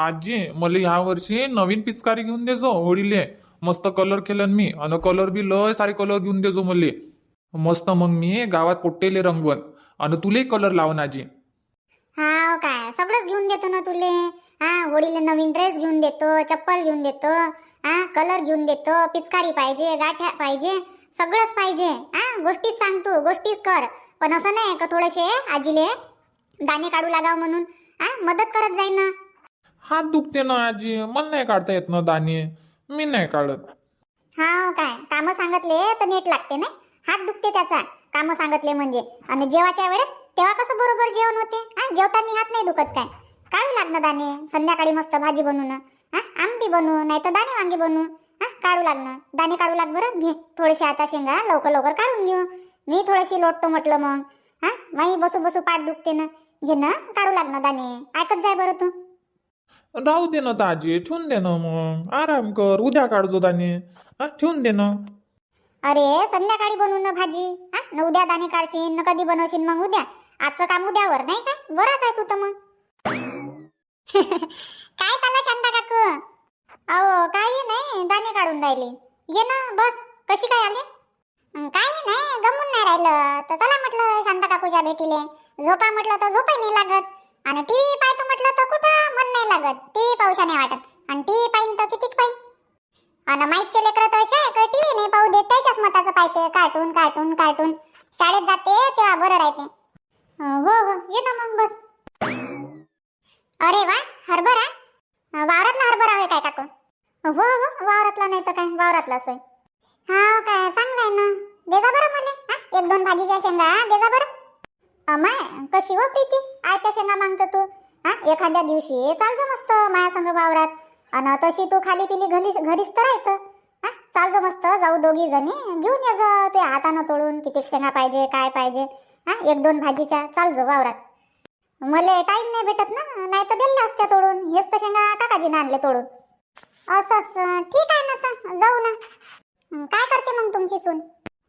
आजी मला ह्या वर्षी नवीन पिचकारी घेऊन देजो होळीले. मस्त कलर केलन मी. आणि कलर बी लय सारे कलर घेऊन देजो मले. मस्त मग मी गावात पोट्टेले रंगवन आणि तुले कलर लावून आजी. हा काय सगळंच घेऊन देतो ना तुले. हा होळीला नवीन ड्रेस घेऊन देतो चप्पल घेऊन देतो. हा कलर घेऊन देतो. पिचकारी पाहिजे गाठ्या पाहिजे सगळंच पाहिजे. हा गोष्टीच सांग तू गोष्टीच कर. पण असं नाही का थोडेसे आजीले दाणे काढू लागाव म्हणून? हा मदत करत जाईन ना. हात दुखते ना आजी. मला नाही काढता येत ना दाणे. मी नाही काढत. हा काय? काम सांगितले तर नीट लागते ना हात दुखते त्याचा. काम सांगितले म्हणजे. आणि जेवाच्या वेळेस तेव्हा कसं बरोबर जेवण होते? हा जेवताना हात नाही दुखत काय? काढू लागणं दाणे. संध्याकाळी मस्त भाजी बनवून हा आमटी बनवू नाही तर दाणे वांगे बनवू. हा काढू लागणं. दाणे काढू लाग बरं? घे. थोडेसे आता शेंगा लवकर लवकर काढून घेऊ. मी थोडीशी लोटतो म्हटलं मग. हा माई बसू बसू पाठ दुखते ना. घे ना काढू लागणं दाणे. ऐकत जाय बरं तू. राहू दे ना ताजी ठेवून दे ना मग. आराम कर. उद्या काढतो दाणे हा ठेवून दे ना. अरे संध्याकाळी बनवून ना भाजी. हा न उद्या दाणे काढशील न कधी बनवशील मग उद्या. आजचं काम उद्यावर नाही काय बराच आहे तू तर मग. काय चाललं शांता काकू? अहो काही नाही दाणे काढून राहिले. ये ना बस. कशी काय आली? काही नाही गमून नाही राहिलं. तर चला म्हटलं शांता काकूच्या भेटीले. झोपा म्हटलं तर झोपाही नाही लागत. आणि टीव्ही पाहतो म्हटलं तर कुठं मन नाही लागत. टीव्ही पाहूशा नाही वाटत. आणि टीव्ही पाहिन तर कितीक पाहिन? आणि माईकचे लेकरं तर असे आहे का टीव्ही नाही पाहू देत त्याच्याच मताचं पाहते. कार्टून कार्टून कार्टून शाळेत जाते तेव्हा बरं राहते. हो हो. ये ना मग बस. अरे वा हरभरा? वावरातला हरभरा होय काय काकू? हो हो. वावरातला नाही तर काय? वावरातलाच होय हा काय चांगलं आहे ना. देजा बरं मला. एक दोन भाजीच्या शेंगा. देजा बरं. माय कशी हो प्रीती? आयत्या शेंगा मागतो तू? हा? एखाद्या दिवशी चालतो मस्त माया संग वावरात. अन तशी तू खाली पिली घरी घरीच तर राहतं हा? चालतो मस्त जाऊ दोघी जणी. घेऊन ये जा ते हातानं तोडून किती शेंगा पाहिजे काय पाहिजे. हा? एक दोन भाजीच्या चाल जा वावरात. मले टाईम नाही भेटत ना नाही तर दिल्या असत्या तोडून. हेच तर शेंगा काकाजीने आणले तोडून. असं असं. ठीक आहे ना तर जाऊ ना. काय करते मग तुमची सून?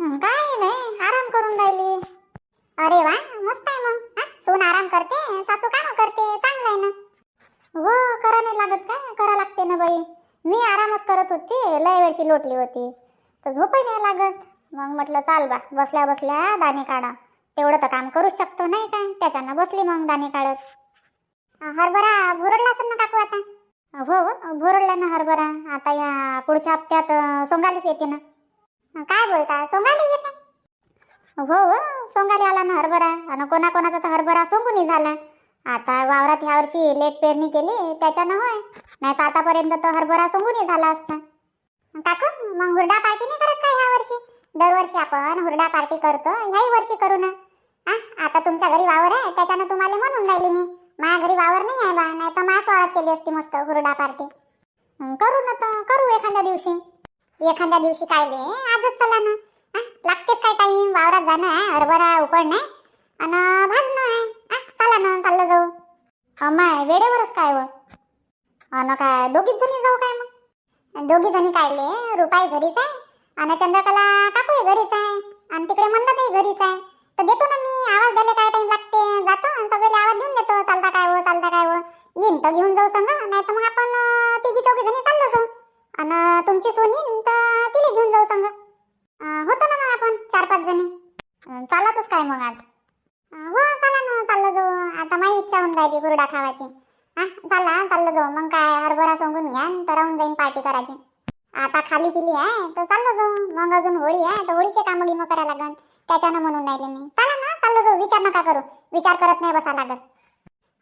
काय नाही. आराम करून राहिली. अरे वा मस्त आहे मग. हा सून आराम करते सासू काम करते चांगलं आहे ना. हो करा नाही लागत काय करा लागते ना बाई. मी आरामच करत होती लय वेळची लोटली होती. तर झोपही नाही लागत. मग म्हटलं चाल बा बसल्या बसल्या दाणे काढा. तेवढं तर काम करूच शकतो नाही काय त्याच्यानं बसली मग दाणे काढत. हरभरा भुरडला असेल ना काकू आता? हो हो भुरडला ना हरभरा. आता या पुढच्या हप्त्यात सोंगालीच येते ना. काय बोलता? सोंगाली येते? हो हो. सोंगाली आला ना हरभरा. आणि कोणाकोणाचा तर हरभरा सोंगूनही झाला. आता वावरात ह्या वर्षी लेट पेरणी केली त्याच्यानं होय. नाही तर आतापर्यंत तर हरभरा सोंगूनही झाला असता. काकू मग हुरडा पार्टी नाही करत का ह्या वर्षी? दरवर्षी आपण हुरडा पार्टी करतो ह्याही वर्षी करू ना. आ, आता तुमच्या घरी वावर आहे त्याच्यानं तुम्हाला म्हणून राहिली मी. माझ्या घरी वावर नाही आहे बा नाही तर माझ्या सोळात केली असती मस्त हुरडा पार्टी. करू ना तर करू एखाद्या दिवशी. एखाद्या दिवशी काय रे आजच चला ना. लागतेच काय टाईम वावरात जाणं आहे हरभरा उकडणे आणि भाजणं आहे. आ, चला ना चाललं जाऊ. अमाय वेळेवरच काय व अन काय दोघीच जणी जाऊ काय मग? दोघी जणी काढले रुपाई घरीच आहे आणि चंद्रकला काकूही घरीच आहे आणि तिकडे मंदातही घरीच आहे. तर देतो ना मी आवाज द्यायला काय टाइम लागते? जातो आणि सगळे आवाज देऊन देतो चालता काय व चालता काय व येईन तर घेऊन जाऊ सांगा नाही तर मग आपण तिघी चौघी जणी चाललो जाऊ. आणि तुमची सून येईन तर तिला घेऊन जाऊ सांगा. होतो ना मग आपण चार पाच जणी चालतच काय मग आज? हो चला ना चाललो जाऊ. आता माझी इच्छा होऊन राहिली हुरडा खावायची हा चला चाललो जाऊ. मग काय हरभरा सोंगून घ्या तर राहून जाईन पार्टी करायची. आता खाली पिली आहे तर चाललो जाऊ. मग अजून होळी आहे तर होळीचे कामं गिमं करायला लागन. त्याच्यानं म्हणून राहिले मी. चला ना चाललो जाऊ. विचार नका करू. विचार करत नाही बसा लागत.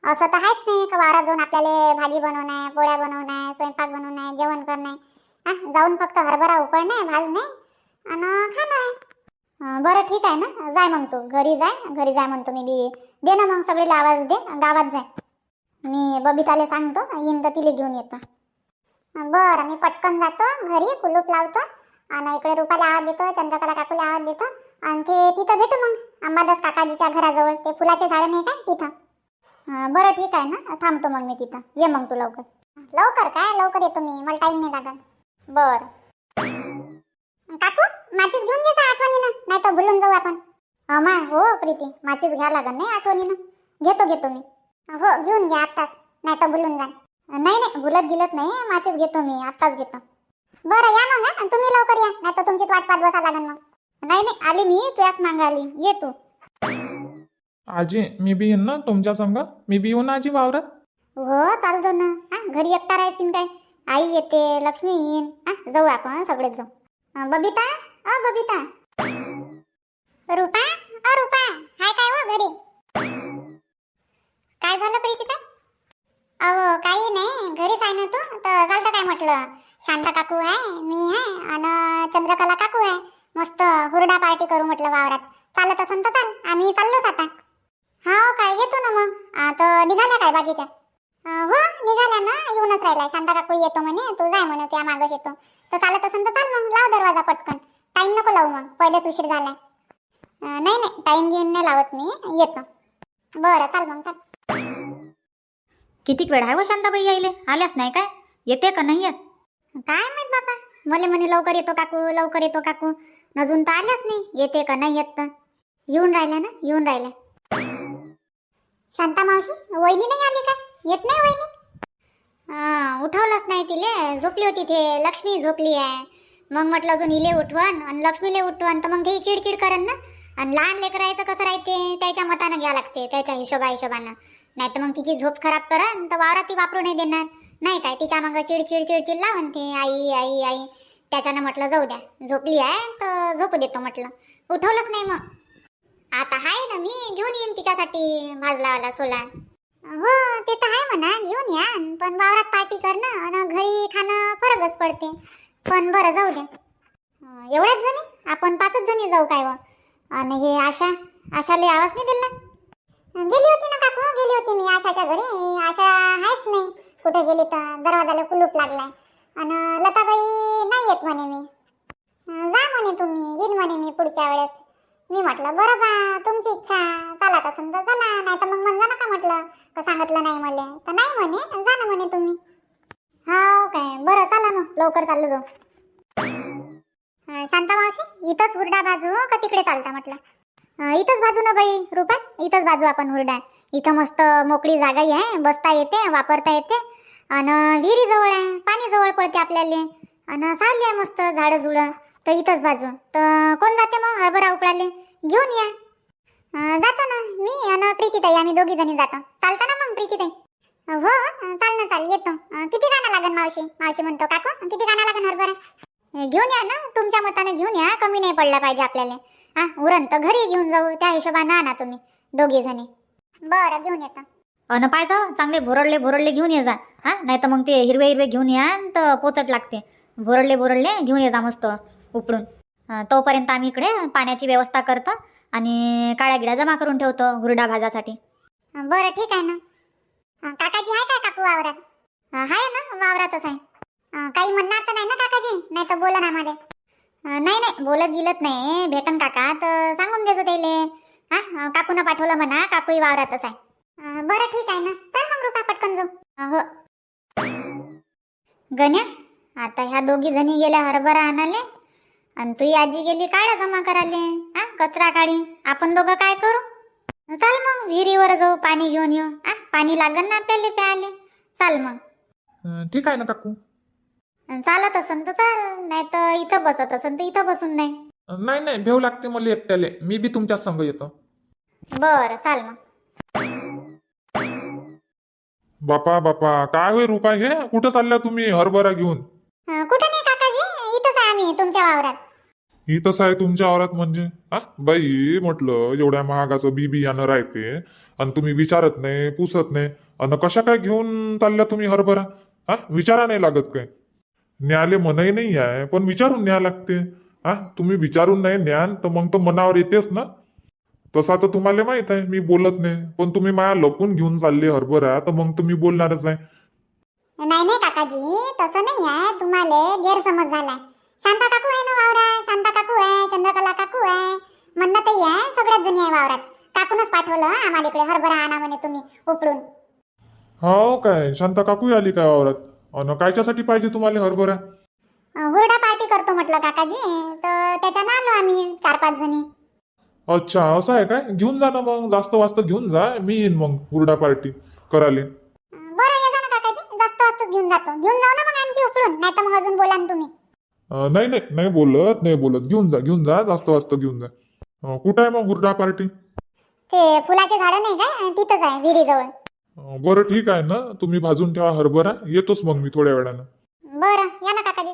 असं तर आहेच नाही का वारा जाऊन आपल्याला भाजी बनवणं आहे पोळ्या बनवणं आहे स्वयंपाक बनवणं आहे जेवण करणं आहे. हा जाऊन फक्त हरभरा उकडणे भाजणे आणि खाणं आहे बरं ठीक आहे ना. जाय मग तू. घरी जाय. घरी जाय म्हणतो मी बी. दे ना मग सगळीला आवाज दे. गावात जाय. मी बबिताला सांगतो. येईन तर तिला घेऊन येतो. बरं मी पटकन जातो. घरी कुलूप लावतो. आणि इकडे रुपाला आवाज देतो. चंद्रकला काकूला आवाज देतो. आणि ते तिथं भेटू मग. अंबादास काकाजीच्या घराजवळ. ते फुलाचे झाड नाही काय तिथं? बरं ठीक आहे ना. थांबतो मग मी तिथं. ये मग तू लवकर. लवकर काय? लवकर येतो मी. मला टाईम नाही लागत. बरं. काकू माचीस घेऊन घे आठवणीनं नाही तर भुलून जाऊ आपण. अमा हो प्रीती माचीस घ्या लागन नाही आठवणीनं? घेतो घेतो मी. हो घेऊन घ्या आत्ताच नाही तर भुलून जा नाही नाही गुलत गिलत नाही माचीच घेतो मी आत्ताच घेतो. बरं या मग हा. तुम्ही लवकर या नाही तर तुमचीच वाट पाहत बसा लागेल मग. नाही नाही आली मी तुझ्याच मागं आली ये तू. आजी मी बी येईन ना तुमच्या संग? मी बी येऊ ना आजी वावरात? हो चालतो ना. हा घरी एकटा राहायशील काय? आई येते लक्ष्मी येईन. हा जाऊ आपण सगळेच जाऊ. बबिता? अ बबिता. रुपा? अ रुपा. हाय काय हो घरी? काय झालं प्रीती काय अहो काही नाही. घरीच आहे ना तू? तर चालतं काय म्हटलं? शांता काकू आहे मी आहे आणि चंद्रकला काकू आहे. मस्त हुरडा पार्टी करू म्हटलं वावरात. चालत असन तर चाल. आम्ही चाललोच आता. हा हो, काय? येतो ना मग. आता निघाल्या काय बाकीच्या हो निघाल्या ना. येऊनच राहिला शांता काकू येतो म्हणे. तू जाय म्हणे त्या मागच येतो. तर चालत असन तर चाल दरवाजा पटकन. टाइम नको लावू मग. पहिलेच उशीर झालाय. नाही नाही. टाइम घेऊन नाही लावत मी. येतो. बरं चाल मग चाल. कितीक वेळ आहे व शांताबाई यायले? आल्याच नाही काय? येते का? नाही येत? काय माहीत बाबा? मले म्हणे लवकर येतो काकू लवकर येतो काकू. अजून तर आल्याच नाही. येते का? नाही येत तर. येऊन राहिल्या ना? येऊन राहिल्या. शांता मावशी वहिनी नाही आली का? येत नाही वहिनी? हा, उठवलंच नाही तिले. झोपली होती ते. लक्ष्मी झोपली आहे. मग म्हटलं अजून इले उठवण आणि लक्ष्मीले उठवण तर मग हे चिडचिड करन ना. आणि लहान लेकरायचं कसं राहते त्याच्या मतानं घ्या लागते त्याच्या हिशोबा हिशोबानं. नाही तर मग तिची झोप खराब करन तर वावरात ती वापरू नाही देणार. नाही काय तिच्या मग चिडचिड चिडचिड लावून ते आई आई आई. त्याच्यानं म्हटलं जाऊ द्या झोपली आहे तर झोपू देतो म्हटलं. उठवलंच नाही मग. आता आहे ना मी घेऊन येईन तिच्यासाठी भाजलावाला सोला हो ते तर आहे म्हणा घेऊन या पण वावरात पार्टी करणं आणि घरी खाणं फरकच पडते. पण बरं जाऊ दे. एवढ्याच जणी? आपण पाचच जणी जाऊ काय व? आणि हे आशा आशाले आवाज नाही दिला? गेली होती ना काकू? गेली होती मी आशाच्या घरी. आशा आहेच नाही. कुठे गेली तर दरवाजाला कुलूप लागलाय. आणि लताबाई नाही येत म्हणे मी. जा म्हणे तुम्ही. येईन म्हणे मी पुढच्या वेळेस. मी म्हटलं बरं बा तुमची इच्छा. चला तर समजा. चला. नाही तर मग म्हणजा नका म्हटलं. का सांगितलं नाही मला? तर नाही म्हणे. जा ना म्हणे तुम्ही. हा काय? बरं चला मग लवकर चाललो जाऊ. शांता मावशी इथंच हुरडा बाजू हो, का तिकडे चालता म्हटलं? इथंच बाजू ना बाई रुपा. इथंच बाजू आपण हुरडा. इथं मस्त मोकळी जागाही आहे. बसता येते वापरता येते. आणि विहिरी जवळ आहे. पाणी जवळ पडते आपल्याला. आणि सावली आहे मस्त झाडं झुडं तर इथंच बाजू. तर कोण जाते मग? हरभरा उकळाले घेऊन या. जातो ना. मी आणि प्रीतीताई आम्ही दोघी जणी जातो. चालता ना मग प्रीतीताई? हो, हो. चाल ना चाल. येतो. किती जाणार मावशी मावशी म्हणतो काकू किती गाणं लागन हरभरा? घेऊन या ना तुमच्या मताने घेऊन या कमी नाही पडला पाहिजे आपल्याला. हा उरण तर घरी घेऊन जाऊ त्या हिशोबानं आणा तुम्ही दोघी जणी. बरं घेऊन येतो. अन पाय चांगले भोरडले भोरडले घेऊन ये जा हा नाही तर मग ते हिरवे हिरवे घेऊन या तर पोचट लागते. भोरडले भोरडले घेऊन ये जा मस्त उपडून. तोपर्यंत आम्ही इकडे पाण्याची व्यवस्था करतो आणि काळ्या गिड्या जमा करून ठेवतो हुरडा भाजासाठी. बरं ठीक आहे ना. काकाजी आहे काय काकू वावरात? आहे ना वावरातच आहे. अं, काही म्हणणार तर नाही ना काकाजी? नाही तर बोला ना मध्ये अं, नाही नाही बोलत गिलत नाही. भेटन काका तर सांगून देजो त्याले. हा अं, काकूनं पाठवलं म्हणा काकूही वावरातच आहे. अं, बरं ठीक आहे ना. चल मग रुपा पटकन जाऊ. अं, हो. गण्या आता ह्या दोघी जणी गेल्या हरभरा आणाले आणि तुझी आजी गेली काळ्या जमा करायले. हा कचरा काढी. आपण दोघं काय करू? चाल मग विहिरीवर जाऊ पाणी घेऊन येऊ. आ पाणी लागन ना आपल्याला प्यायले? चाल मग. अं, ठीक आहे ना काकू? चालत असन तर चाल नाही तर इथं बसत असन तर इथं बसून नाही. अं, नाही नाही भेव लागते मला एकट्याले. मी बी तुमच्याच संग येतो. बरं चाल मग. बापा बापा काय होय रुपा हे? कुठं चालल्या तुम्ही हरभरा घेऊन? अं, कुठं नाही काकाजी इथंच आहे आम्ही तुमच्या वावरात. इथंच आहे तुमच्या आवरात म्हणजे? हा बाई म्हटलं एवढ्या महागाचं बी बियाणं राहते. आणि तुम्ही विचारत नाही पुसत नाही. आणि कशा काय घेऊन चालल्या तुम्ही हरभरा? हा विचारा नाही लागत काय न्यायालय मनही नाही आहे पण विचारून न्या लागते. हा तुम्ही विचारून नाही ज्ञान तर मग तर मनावर येतेच ना. तसा तर तुम्हाला माहीत आहे मी बोलत नाही. पण तुम्ही माया लपून घेऊन चालले हरभरा तर मग तुम्ही बोलणारच आहे. नाही नाही काकाजी तसं नाही आहे. तुम्हाला गैरसमज झाला शांता काकू आहे ना वावरात? शांता काकू आहे चंद्रकला काकू आहे. म्हणणं आहे सगळ्याच जणी आहे वावरात. काकूनच पाठवलं आम्हाला इकडे हरभरा आणा म्हणे तुम्ही उपडून. हो काय? शांता काकू आली काय वावरात? अन कायच्यासाठी पाहिजे तुम्हाला हरभरा? हुरडा पार्टी करतो म्हटलं काकाजी तर त्याच्यानं आलो आम्ही चार पाच जणी. अच्छा असं आहे काय? घेऊन जा ना मग जास्त वाजता घेऊन जा मी येईन मग हुरडा पार्टी करायला. बरं ये जा ना काकाजी घेऊन जातो. घेऊन जाऊ मग आणखी उकळून नाही मग अजून बोला ना तुम्ही. नाही नाही नाही बोलत नाही बोलत. घेऊन जा घेऊन जा जास्त वाजता घेऊन जा. अं, कुठं आहे मग हुरडा पार्टी? ते फुलाचे झाडं नाही काय? तिथंच आहे विहिरीजवळ. बरं ठीक आहे ना. तुम्ही भाजून ठेवा हरभरा. येतोच मग मी थोड्या वेळानं. बरं या ना काकाजी.